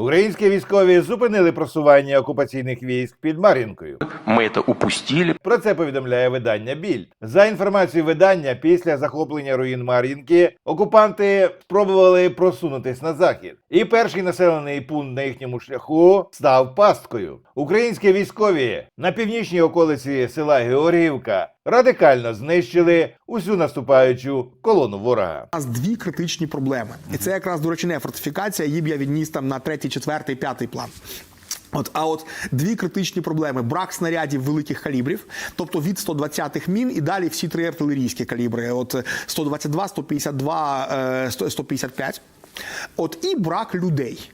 Українські військові зупинили просування окупаційних військ під Мар'їнкою. Мы это упустили. Про це повідомляє видання Більд. За інформацією видання, після захоплення руїн Мар'їнки окупанти спробували просунутись на захід. І перший населений пункт на їхньому шляху став пасткою. Українські військові на північній околиці села Георгіївка радикально знищили усю наступаючу колону ворога. У нас дві критичні проблеми. І це якраз, до речі, не фортифікація, її б я відніс там на третій, четвертий, п'ятий план. От, а от дві критичні проблеми: брак снарядів великих калібрів, тобто від 120-х мін і далі всі три артилерійські калібри: от 122, 152, е, 100, 155. От і брак людей.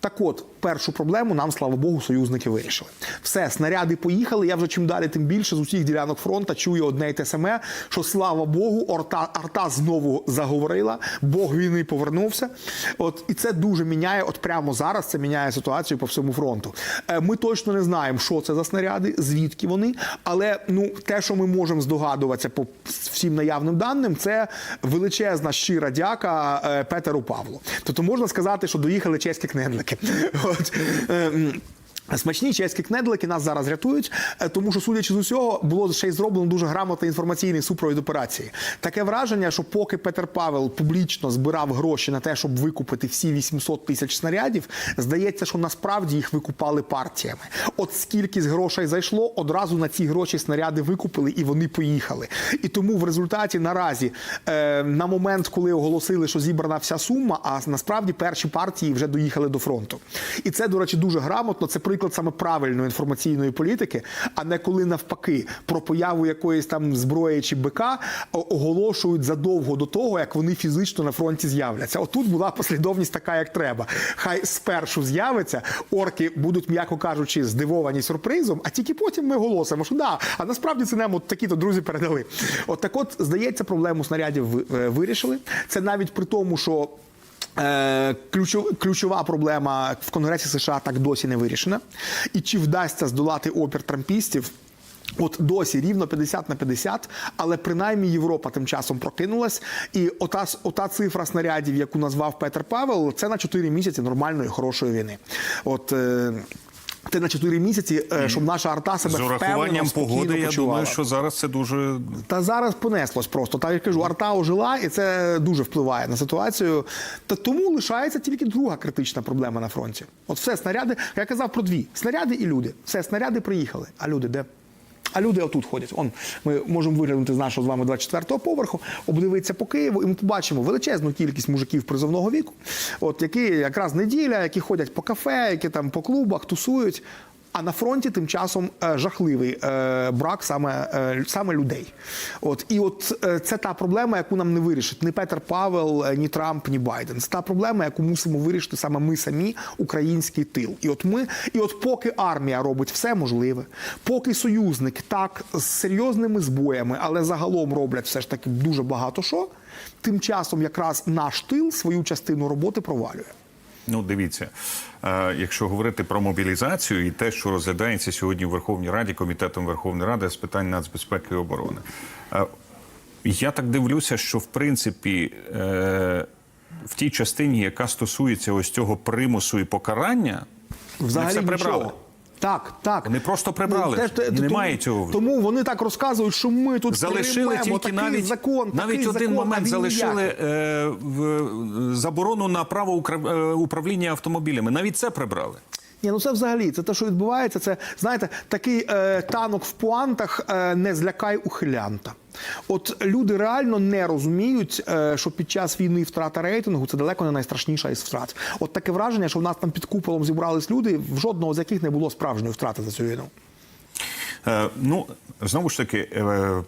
Так от, першу проблему нам, слава Богу, союзники вирішили. Все, снаряди поїхали. Я вже чим далі, тим більше з усіх ділянок фронту чую одне й те саме, що слава Богу, орта, арта знову заговорила, Бог війни повернувся. От і це дуже міняє. От прямо зараз це міняє ситуацію по всьому фронту. Е, Ми точно не знаємо, що це за снаряди, звідки вони. Але ну те, що ми можемо здогадуватися по всім наявним даним, це величезна щира дяка е, Петеру Павлу. Тобто можна сказати, що доїхали чеські кнедлики. От, е, Смачні чеські кнедлики нас зараз рятують, е, тому що, судячи з усього, було ще й зроблено дуже грамотний інформаційний супровід операції. Таке враження, що поки Петер Павел публічно збирав гроші на те, щоб викупити всі 800 тисяч снарядів, здається, що насправді їх викупали партіями. От скільки з грошей зайшло, одразу на ці гроші снаряди викупили і вони поїхали. І тому в результаті наразі, е, на момент, коли оголосили, що зібрана вся сума, а насправді перші партії вже доїхали до фронту. І це, до речі, дуже грамотно. Це приклад саме правильної інформаційної політики, а не коли навпаки про появу якоїсь там зброї чи БК оголошують задовго до того, як вони фізично на фронті з'являться. Отут була послідовність така, як треба. Хай спершу з'явиться, орки будуть, м'яко кажучи, здивовані сюрпризом, а тільки потім ми оголосимо, що да, а насправді це нам от такі-то друзі передали. От так, от здається, проблему снарядів е, вирішили. Це навіть при тому, що. Е, Ключова проблема в Конгресі США так досі не вирішена. І чи вдасться здолати опір трампістів? От досі рівно 50 на 50, але принаймні Європа тим часом прокинулась. І ота, ота цифра снарядів, яку назвав Петер Павел, це на 4 місяці нормальної хорошої війни. От е, це на 4 місяці, е, щоб наша арта себе З урахуванням погоди, я почувала. думаю, що зараз це дуже Та зараз понеслось просто. Так я кажу, арта ожила, і це дуже впливає на ситуацію. Та тому лишається тільки друга критична проблема на фронті. От все снаряди. Я казав про дві: снаряди і люди. Все, снаряди приїхали. А люди де? А люди отут ходять. Он ми можемо виглянути з нашого з вами 24-го поверху, обдивитися по Києву, і ми побачимо величезну кількість мужиків призовного віку, от які якраз неділя, які ходять по кафе, які там по клубах тусують. А на фронті тим часом е, жахливий е, брак саме, е, саме людей. От і от це та проблема, яку нам не вирішить ні Петер Павел, ні Трамп, ні Байден. Це та проблема, яку мусимо вирішити саме ми самі, український тил. І от ми, і от поки армія робить все можливе, поки союзники так з серйозними збоями, але загалом роблять все ж таки дуже багато що. Тим часом якраз наш тил свою частину роботи провалює. Ну, дивіться, е, якщо говорити про мобілізацію і те, що розглядається сьогодні в Верховній Раді, комітетом Верховної Ради з питань нацбезпеки і оборони, е, я так дивлюся, що в принципі е, в тій частині, яка стосується ось цього примусу і покарання, Взагалі все прибрали. нічого. Так, так. Вони просто прибрали. Ну, те те- Немає тому, цього. Тому вони так розказують, що ми тут Залишили тільки такий навіть закон, навіть такий один закон, момент залишили е, в, заборону на право е, управління автомобілями. Навіть це прибрали. Ні, ну це взагалі це те, що відбувається. Це знаєте, такий е, танок в пуантах е, не злякай ухилянта. От люди реально не розуміють, е, що під час війни втрата рейтингу це далеко не найстрашніша із втрат. От таке враження, що в нас там під куполом зібрались люди, в жодного з яких не було справжньої втрати за цю війну. Е, ну знову ж таки, е,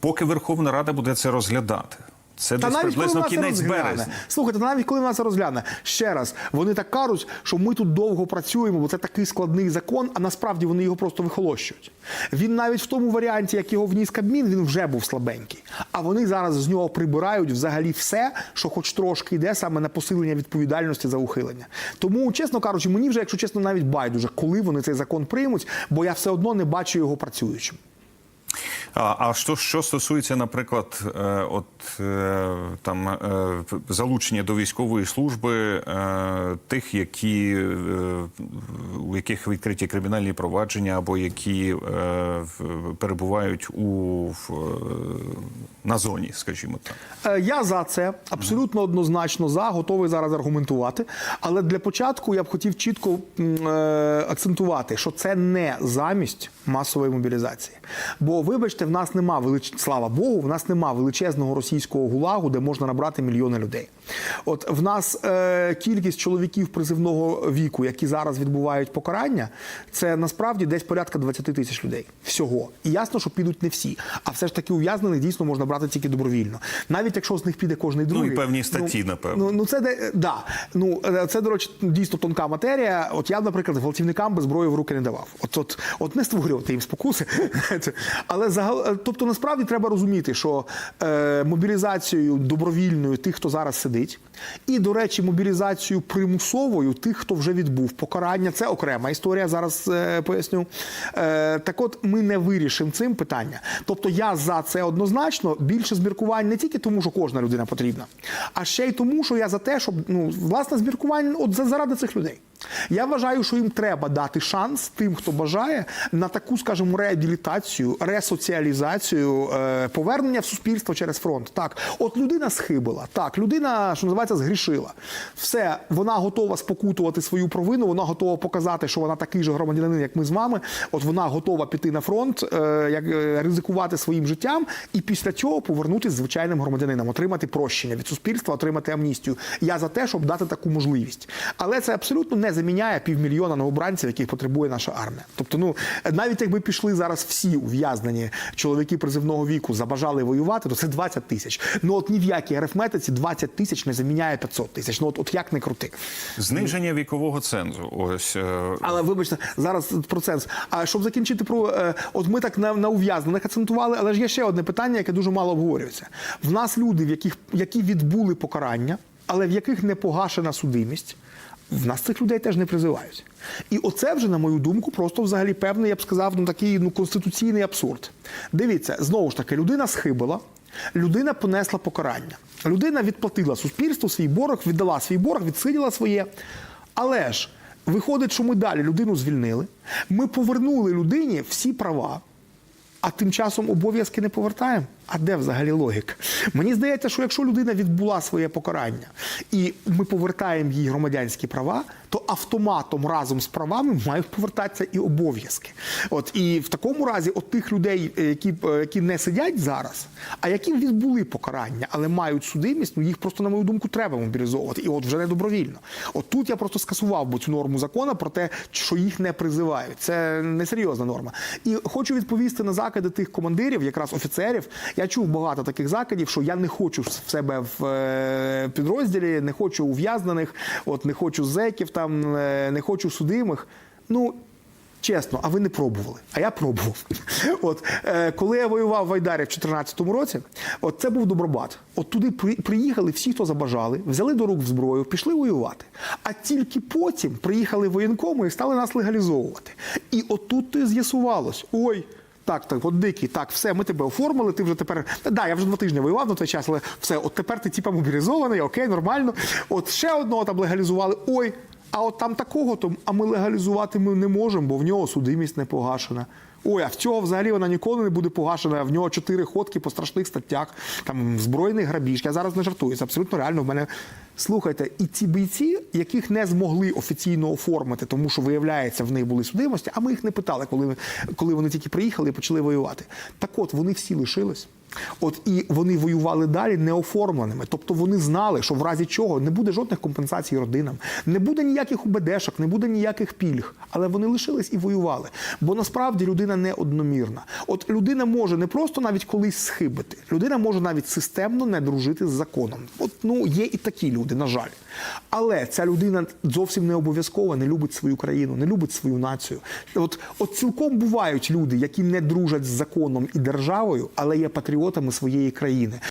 поки Верховна Рада буде це розглядати. Це десь приблизно вона кінець березня. Слухайте, навіть коли вона це розгляне, ще раз, вони так кажуть, що ми тут довго працюємо, бо це такий складний закон, а насправді вони його просто вихолощують. Він навіть в тому варіанті, як його вніс Кабмін, він вже був слабенький. А вони зараз з нього прибирають взагалі все, що хоч трошки йде саме на посилення відповідальності за ухилення. Тому, чесно кажучи, мені вже, якщо чесно, навіть байдуже, коли вони цей закон приймуть, бо я все одно не бачу його працюючим. А, а що, що стосується, наприклад, е, от е, там е, залучення до військової служби тих, які у яких відкриті кримінальні провадження, або які перебувають у на зоні, скажімо так. Я за це абсолютно однозначно за, готовий зараз аргументувати. Але для початку я б хотів чітко акцентувати, що це не замість масової мобілізації. Бо, вибачте, в нас нема велич... слава Богу, в нас нема величезного російського гулагу, де можна набрати мільйони людей. От в нас е, кількість чоловіків призивного віку, які зараз відбувають покарання, це насправді десь порядка 20 тисяч людей всього. І ясно, що підуть не всі. А все ж таки ув'язнених дійсно можна брати тільки добровільно. Навіть якщо з них піде кожний другий. і певні статті, ну, напевно. Ну, ну це де да. Ну е, це до речі, дійсно тонка матерія. От я, наприклад, гвалтівникам без зброї в руки не давав. От, от, от не створювати їм спокуси. Але загал, е, тобто, насправді треба розуміти, що е, мобілізацією добровільною тих, хто зараз сидить, і, до речі, мобілізацією примусовою тих, хто вже відбув покарання. Це окрема історія. Зараз е, поясню. Е, так, от ми не вирішимо цим питання. Тобто, я за це однозначно більше зміркувань не тільки тому, що кожна людина потрібна, а ще й тому, що я за те, щоб ну власне зміркувань от за- заради цих людей. Я вважаю, що їм треба дати шанс тим, хто бажає, на таку, скажімо, реабілітацію, ресоціалізацію, е, повернення в суспільство через фронт. Так, от людина схибила, так, людина, що називається, згрішила. Все, вона готова спокутувати свою провину, вона готова показати, що вона такий же громадянин, як ми з вами. От вона готова піти на фронт, е, як е, ризикувати своїм життям, і після цього повернутися звичайним громадянином, отримати прощення від суспільства, отримати амністію. Я за те, щоб дати таку можливість. Але це абсолютно не заміняє півмільйона новобранців, яких потребує наша армія. Тобто, ну навіть якби пішли зараз всі ув'язнені чоловіки призивного віку, забажали воювати, то це 20 тисяч. Ну от ні в якій арифметиці 20 тисяч не заміняє 500 тисяч. Ну от, от як не крути. Зниження вікового цензу. Ось е, Але вибачте, зараз процес. А щоб закінчити про е, от ми так на, на ув'язнених акцентували, але ж є ще одне питання, яке дуже мало обговорюється. В нас люди, в яких які відбули покарання, але в яких не погашена судимість. В нас цих людей теж не призивають. І оце вже, на мою думку, просто взагалі певний, я б сказав, ну такий ну конституційний абсурд. Дивіться, знову ж таки, людина схибила, людина понесла покарання. Людина відплатила суспільству свій борг, віддала свій борг, відсиділа своє. Але ж виходить, що ми далі людину звільнили, ми повернули людині всі права. А тим часом обов'язки не повертаємо. А де взагалі логіка? Мені здається, що якщо людина відбула своє покарання і ми повертаємо їй громадянські права, то автоматом разом з правами мають повертатися і обов'язки. От і в такому разі, от тих людей, е, які, е, які не сидять зараз, а які відбули покарання, але мають судимість, ну їх просто, на мою думку, треба мобілізовувати. І от вже не добровільно. От тут я просто скасував би цю норму закону про те, що їх не призивають. Це несерйозна норма. І хочу відповісти на закиди тих командирів, якраз офіцерів. Я чув багато таких закидів, що я не хочу в себе в е, підрозділі, не хочу ув'язнених, от не хочу зеків, там е, не хочу судимих. Ну. Чесно, а ви не пробували? А я пробував. От е, коли я воював в Айдарі в 2014 році, от це був добробат. От туди при- приїхали всі, хто забажали, взяли до рук зброю, пішли воювати. А тільки потім приїхали воєнкоми і стали нас легалізовувати. І отут то з'ясувалось: ой. Так, так, от дикий, так, все, ми тебе оформили, ти вже тепер. Да, я вже два тижні воював на той час, але все, от тепер ти типа мобілізований, окей, нормально. От ще одного там легалізували. Ой, а от там такого, то а ми легалізувати ми не можемо, бо в нього судимість не погашена. Ой, а в цього взагалі вона ніколи не буде погашена. В нього чотири ходки по страшних статтях, там збройний грабіж. Я зараз не жартую. Це абсолютно реально. В мене слухайте, і ці бійці, яких не змогли офіційно оформити, тому що виявляється, в них були судимості, а ми їх не питали, коли, коли вони тільки приїхали і почали воювати. Так от вони всі лишились. От і вони воювали далі неоформленими. Тобто вони знали, що в разі чого не буде жодних компенсацій родинам, не буде ніяких УБДшок, не буде ніяких пільг. Але вони лишились і воювали. Бо насправді людина не одномірна. От людина може не просто навіть колись схибити, людина може навіть системно не дружити з законом. От ну є і такі люди, на жаль. Але ця людина зовсім не обов'язково не любить свою країну, не любить свою націю. От, от цілком бувають люди, які не дружать з законом і державою, але є патріотами своєї країни.